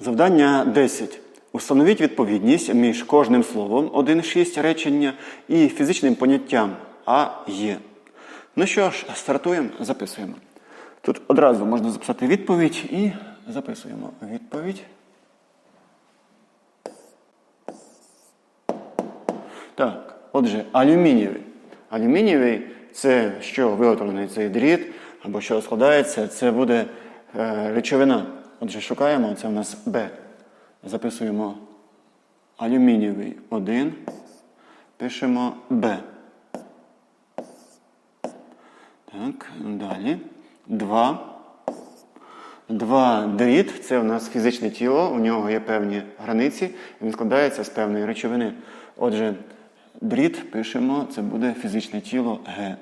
Завдання 10. Установіть відповідність між кожним словом 1.6 речення і фізичним поняттям А є. Ну що ж, стартуємо, записуємо. Тут одразу можна записати відповідь і записуємо відповідь. Так, отже, алюмінієвий. Алюмінієвий це що виготовлений цей дріт, або що складається, це буде е, речовина. Отже, шукаємо, це у нас Б. Записуємо алюмінієвий 1, пишемо Б. Так, далі. 2. Два дріт це у нас фізичне тіло, у нього є певні границі, він складається з певної речовини. Отже, дріт пишемо, це буде фізичне тіло Г.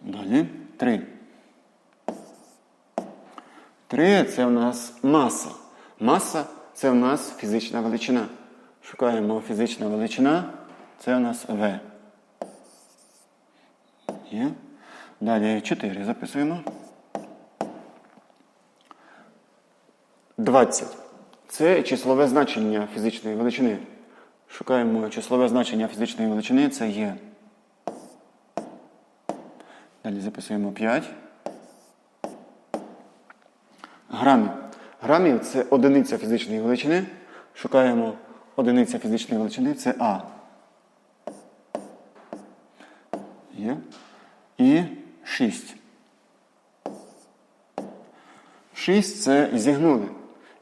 Далі 3. 3 це у нас маса. Маса це у нас фізична величина. Шукаємо фізична величина, це у нас В. Є. Далі 4 записуємо. 20. Це числове значення фізичної величини. Шукаємо числове значення фізичної величини, це є. Далі записуємо 5. Грамів. Грамів це одиниця фізичної величини. Шукаємо одиниця фізичної величини, це А. Є. І 6. 6 це зігнули.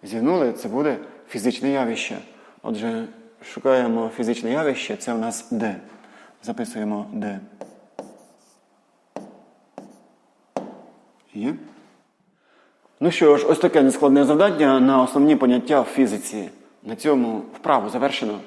Зігнули це буде фізичне явище. Отже, шукаємо фізичне явище, це у нас D. Записуємо D. Є. Ну що ж, ось таке нескладне завдання на основні поняття в фізиці. На цьому вправу завершено.